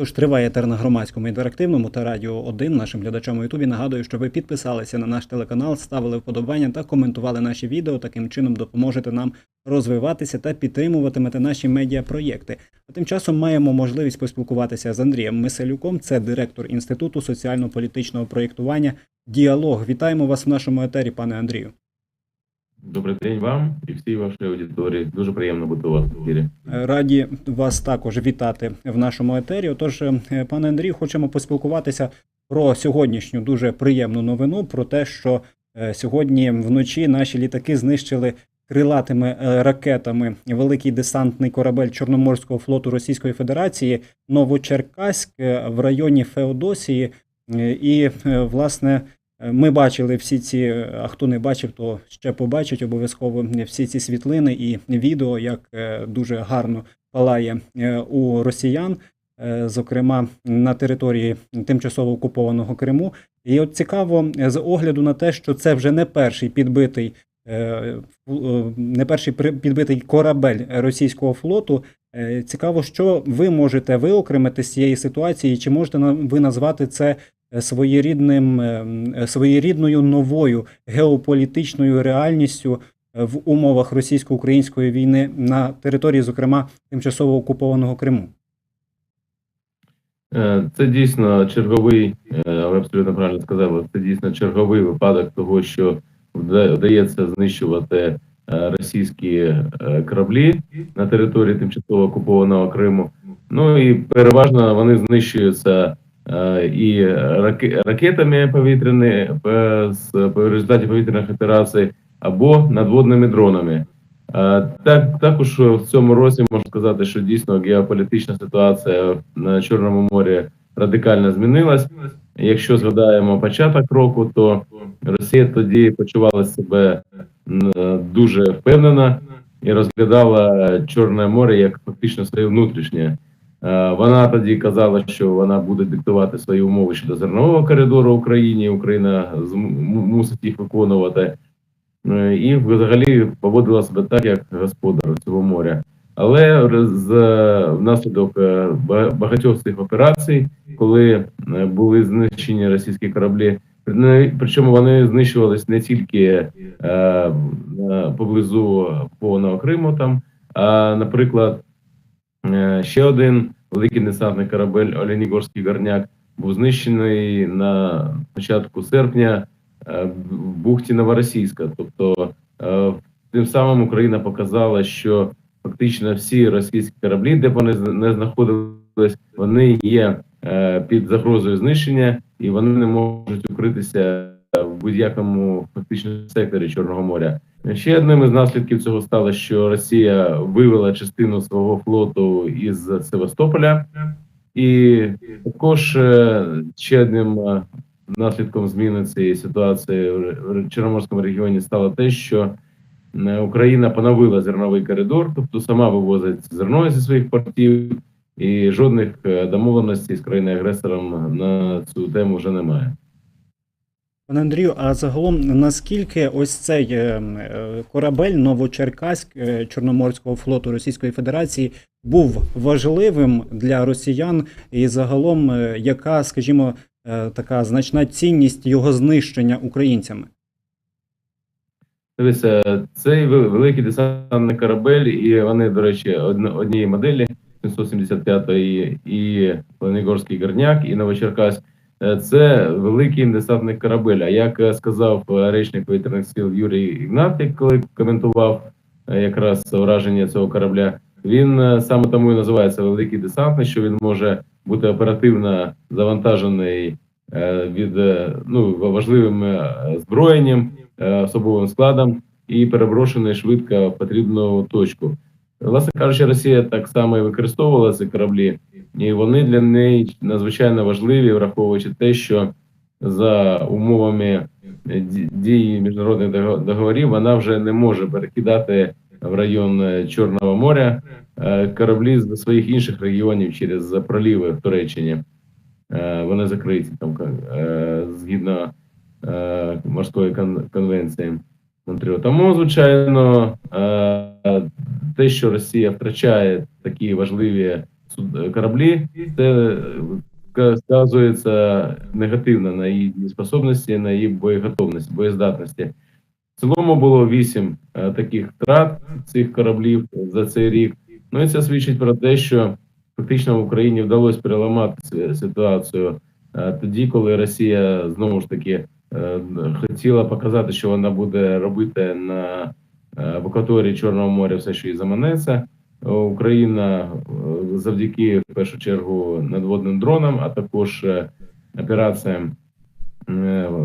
Тож триває етер на громадському інтерактивному та радіо 1 нашим глядачам у Ютубі. Нагадую, що ви підписалися на наш телеканал, ставили вподобання та коментували наші відео. Таким чином допоможете нам розвиватися та підтримуватимете наші медіапроєкти. А тим часом маємо можливість поспілкуватися з Андрієм Миселюком, це директор Інституту соціально-політичного проєктування. Діалог. Вітаємо вас в нашому етері, пане Андрію. Добрий день вам і всій вашій аудиторії. Дуже приємно бути у вас в ефірі. Раді вас також вітати в нашому етері. Отож, е, пане Андрію, хочемо поспілкуватися про сьогоднішню дуже приємну новину про те, що е, сьогодні вночі наші літаки знищили крилатими е, ракетами великий десантний корабель Чорноморського флоту Російської Федерації Новочеркаськ в районі Феодосії. І, власне, ми бачили всі ці, е, а хто не бачив, то ще побачить обов'язково всі ці світлини і відео, як е, дуже гарно палає е, у росіян, е, зокрема на території тимчасово окупованого Криму. І от цікаво, е, з огляду на те, що це вже не перший підбитий. Е, е, Не перший підбитий корабель російського флоту. Е, Цікаво, що ви можете виокремити з цієї ситуації, чи можете ви назвати це своєрідним, своєрідною новою геополітичною реальністю в умовах російсько-української війни на території, зокрема, тимчасово окупованого Криму? Це дійсно черговий, ви абсолютно правильно сказали, це дійсно черговий випадок того, що вдається знищувати е, російські е, кораблі на території тимчасово окупованого Криму. Ну і переважно вони знищуються е, і ракетами повітряні з результаті повітряних операцій або надводними дронами. Так, також в цьому році можна сказати, що дійсно геополітична ситуація на Чорному морі радикально змінилась. Якщо згадаємо початок року, то Росія тоді почувала себе е, дуже впевнено і розглядала Чорне море як фактично своє внутрішнє. Е, Вона тоді казала, що вона буде диктувати свої умови щодо зернового коридору Україні. Україна мусить їх виконувати. Е, і взагалі поводила себе так, як господар цього моря. Але з внаслідок багатьох цих операцій, коли були знищені російські кораблі, причому вони знищувались не тільки е, поблизу повного Криму, там, а, наприклад, е, ще один великий десантний корабель Оленігорський горняк був знищений на початку серпня е, в бухті Новоросійська. Тобто, е, тим самим Україна показала, що фактично всі російські кораблі, де вони не знаходились, вони є під загрозою знищення, і вони не можуть укритися в будь-якому фактично секторі Чорного моря. Ще одним із наслідків цього стало, що Росія вивела частину свого флоту із Севастополя, і також е, ще одним е, наслідком зміни цієї ситуації в Чорноморському регіоні стало те, що е, Україна поновила зерновий коридор, тобто сама вивозить зерно зі своїх портів, і жодних е, домовленостей з країною-агресором на цю тему вже немає. Пане Андрію, а загалом наскільки ось цей е, е, корабель Новочеркаськ Чорноморського флоту Російської Федерації був важливим для росіян, і загалом яка, скажімо, така значна цінність його знищення українцями? Дивіться, цей великий десантний корабель, і вони, до речі, однієї моделі 775 і Ленігорський горняк, і Новочеркаськ. Е, Це великий десантний корабель. А як е, сказав е, речник повітряних сил Юрій Ігнатик, коли коментував якраз враження цього корабля, він саме тому і називається великий десантний, що він може бути оперативно завантажений від ну важливим зброєнням, особовим складом і переброшений швидко в потрібну точку. Власне кажучи, Росія так само і використовувала ці кораблі, і вони для неї надзвичайно важливі, враховуючи те, що за умовами дії міжнародних договорів вона вже не може перекидати в район е, Чорного моря е, кораблі з своїх інших регіонів через проліви в Туреччині. Е, Вони закриті там згідно морської кон- конвенції. Тому, звичайно, е, те, що Росія втрачає такі важливі кораблі, це сказується негативно на її способності, на її боєготовності, боєздатності. В цілому було вісім е, таких втрат цих кораблів за цей рік. Ну і це свідчить про те, що фактично в Україні вдалося переламати ситуацію е, тоді, коли Росія знову ж таки хотіла показати, що вона буде робити на е, акваторії Чорного моря все, що їй заманеться. Е, Україна е, завдяки в першу чергу надводним дронам, а також е, операціям е,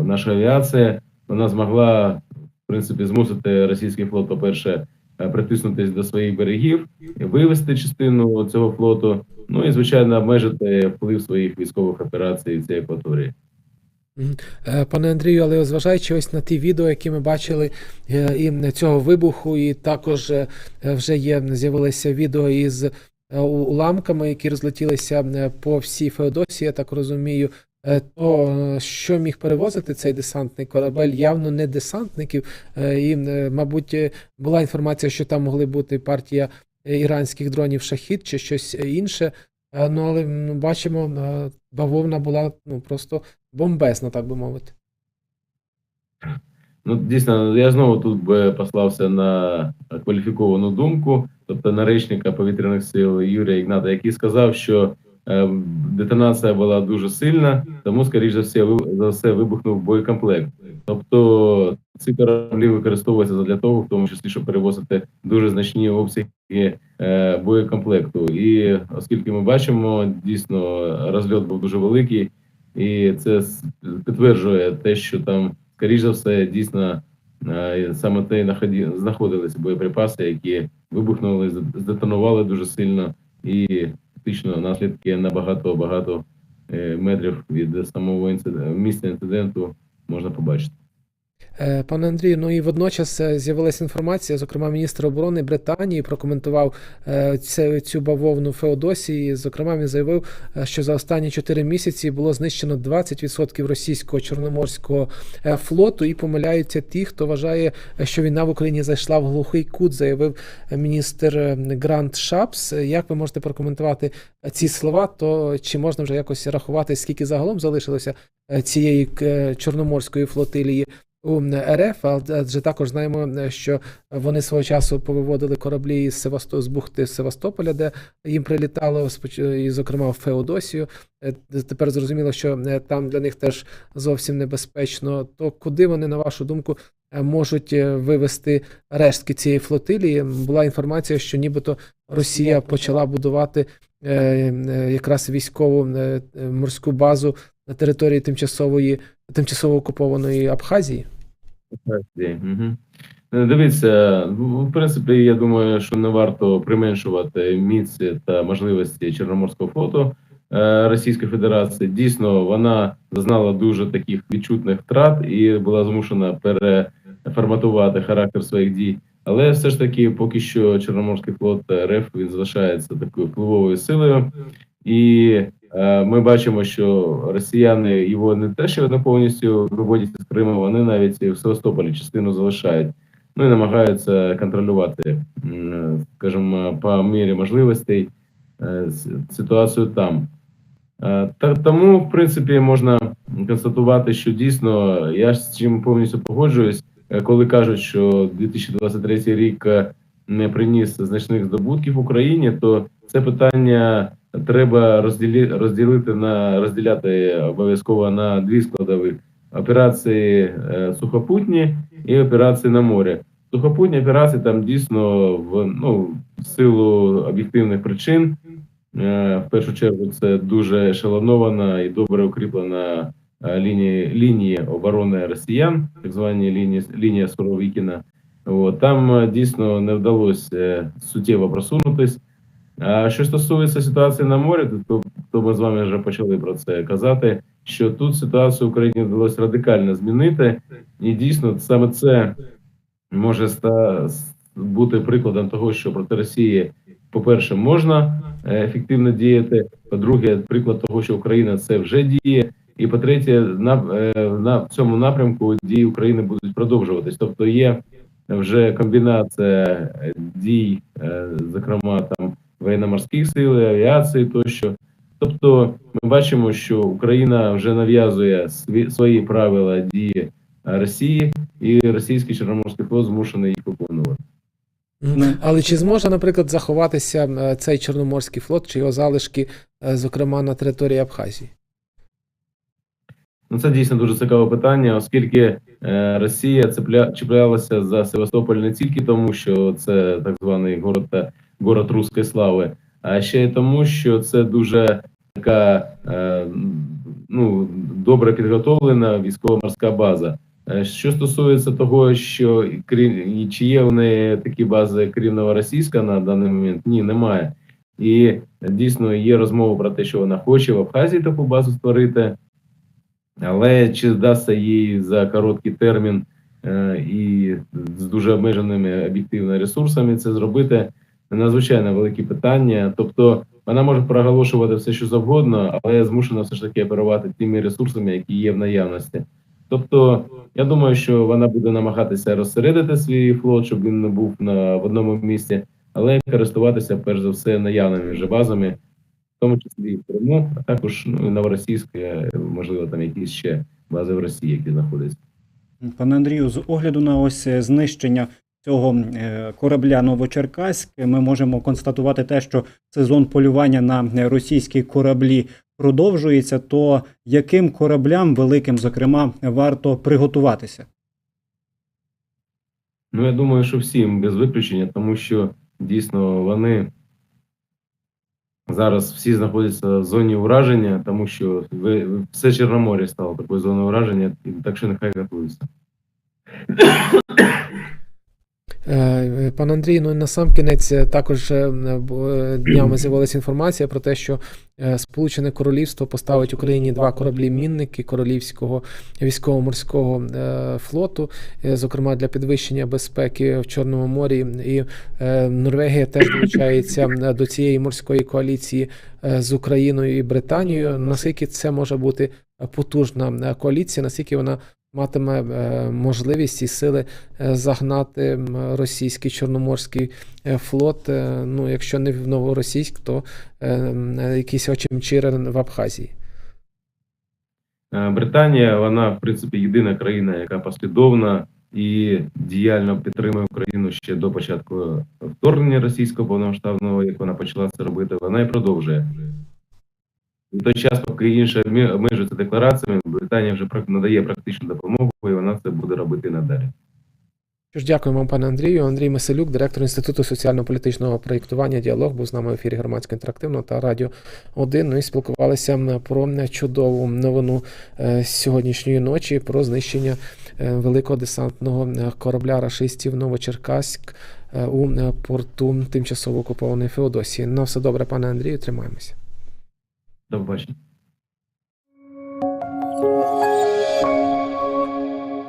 нашої авіації, вона змогла в принципі змусити російський флот, по-перше, е, притиснутись до своїх берегів, вивести частину цього флоту, ну і звичайно обмежити вплив своїх військових операцій в цій акваторії. Е, Пане Андрію, але зважаючи ось на ті відео, які ми бачили е, і цього вибуху, і також е, вже є з'явилися відео із уламками, які розлетілися по всій Феодосії, я так розумію. То що міг перевозити цей десантний корабель? Явно не десантників. І, мабуть, була інформація, що там могли бути партія іранських дронів шахід чи щось інше. Ну, але бачимо, е, бавовна була ну просто бомбезна, так би мовити. Ну, дійсно, я знову тут би послався на кваліфіковану думку, тобто на речника повітряних сил Юрія Ігната, який сказав, що е, детонація була дуже сильна, тому, скоріш за все, ви- за все вибухнув боєкомплект. Тобто ці кораблі використовуються для того, в тому числі, щоб перевозити дуже значні обсяги е, боєкомплекту. І оскільки ми бачимо, дійсно розльот був дуже великий, і це підтверджує те, що там скоріш за все, дійсно е, саме те знаходилися боєприпаси, які вибухнули, здетонували дуже сильно, і фактично наслідки на багато багато е, метрів від самого інциденту, місця інциденту можна побачити. Е, Пане Андрію, ну і водночас е, з'явилася інформація, зокрема, міністр оборони Британії прокоментував е, цю бавовну Феодосії. Зокрема, він заявив, що за останні 4 місяці було знищено 20% російського чорноморського флоту, і помиляються ті, хто вважає, що війна в Україні зайшла в глухий кут, заявив міністр Грант Шапс. Як ви можете прокоментувати ці слова? То чи можна вже якось рахувати, скільки загалом залишилося цієї чорноморської флотилії? У РФ, адже також знаємо, е, що вони свого часу повиводили кораблі із Севасто з бухти Севастополя, де їм прилітало споч- і, зокрема, в Феодосію. Е, Тепер зрозуміло, що е, там для них теж зовсім небезпечно. То куди вони, на вашу думку, е, можуть е, вивести рештки цієї флотилії? Була інформація, що нібито Росія почала будувати е, е, якраз військову е, е, морську базу на території тимчасової тимчасово окупованої Абхазії. Угу. Дивіться, ну, в принципі, я думаю, що не варто применшувати міць та можливості Чорноморського флоту е, Російської Федерації. Дійсно, вона зазнала дуже таких відчутних втрат і була змушена переформатувати характер своїх дій. Але все ж таки, поки що Чорноморський флот РФ він залишається такою впливовою силою, і ми бачимо, що росіяни його не те, що не повністю виводять з Криму, вони навіть в Севастополі частину залишають. Ну і намагаються контролювати, скажімо, по мірі можливостей е, ситуацію там. Е, Та тому, в принципі, можна констатувати, що дійсно я з чим повністю погоджуюсь, е, коли кажуть, що 2023 рік е, не приніс значних здобутків Україні, то це питання треба розділі, розділити на розділяти обов'язково на дві складових: операції е, сухопутні і операції на морі. Сухопутні операції там дійсно в ну в силу об'єктивних причин. е, В першу чергу це дуже ешелонована і добре укріплена е, лінії лінії оборони росіян, так звані лінії лінія Суровікіна. От, там дійсно не вдалося суттєво просунутись. А що стосується ситуації на морі, то, то ми з вами вже почали про це казати. Що тут ситуацію в Україні вдалося радикально змінити, і дійсно саме це може ста бути прикладом того, що проти Росії, по-перше, можна е, ефективно діяти. По-друге, приклад того, що Україна це вже діє. І по-третє, на, е, на цьому напрямку дії України будуть продовжуватись. Тобто є вже комбінація дій, е, зокрема там воєнно-морських сил, авіації тощо. Тобто, ми бачимо, що Україна вже нав'язує свої правила дії Росії, і російський Чорноморський флот змушений їх виконувати. Ну. Але чи зможе, наприклад, заховатися е, цей Чорноморський флот чи його залишки, е, зокрема на території Абхазії? Ну, це дійсно дуже цікаве питання, оскільки е, Росія цепля, чіплялася за Севастополь не тільки тому, що це так званий город, та- город руської слави, а ще й тому, що це дуже така е, ну, добре підготовлена військово-морська база. Е, Що стосується того, що крім чи є в неї такі бази крім Новоросійська на даний момент, ні, немає. І дійсно є розмова про те, що вона хоче в Абхазії таку базу створити. Але чи вдасться їй за короткий термін е, і з дуже обмеженими об'єктивно ресурсами це зробити надзвичайно великі питання. Тобто вона може проголошувати все, що завгодно, але змушена все ж таки оперувати тими ресурсами, які є в наявності. Тобто, я думаю, що вона буде намагатися розсередити свій флот, щоб він не був на в одному місці, але користуватися перш за все наявними вже базами, в тому числі і в Криму, а також ну, новоросійське, можливо, там якісь ще бази в Росії, які знаходяться. Пане Андрію, з огляду на ось е, знищення цього е, корабля Новочеркаськ, ми можемо констатувати те, що сезон полювання на російські кораблі продовжується. То яким кораблям великим, зокрема, варто приготуватися? Ну, я думаю, що всім без виключення, тому що дійсно вони зараз всі знаходяться в зоні ураження, тому що все Чорномор'я стало такою зоною ураження, так що нехай готуються. Е, Пан Андрій, ну на сам кінець е, також е, днями з'явилася інформація про те, що Сполучене Королівство поставить Україні два кораблі мінники Королівського військово-морського флоту, зокрема для підвищення безпеки в Чорному морі. І Норвегія теж долучається до цієї морської коаліції з Україною і Британією. Наскільки це може бути потужна коаліція, наскільки вона матиме е, можливість і сили е, загнати російський чорноморський е, флот. Ну, якщо не в Новоросійськ, то якийсь очимчир в Абхазії. Британія, вона, в принципі, єдина країна, яка послідовна і діяльно підтримує Україну ще до початку вторгнення російського повномасштабного, як вона почала це робити, вона і продовжує. В той час, поки інше обмежується деклараціями, Британія вже надає практичну допомогу, і вона це буде робити надалі. Що ж, дякую вам, пане Андрію. Андрій Меселюк, директор Інституту соціально-політичного проєктування «Діалог», був з нами в ефірі громадсько інтерактивного та радіо 1. Ну і спілкувалися про чудову новину е, сьогоднішньої ночі про знищення е, великого десантного е, корабля рашистів Новочеркаськ у порту тимчасово окупованої Феодосії. На все добре, пане Андрію, тримаємося. До побачення.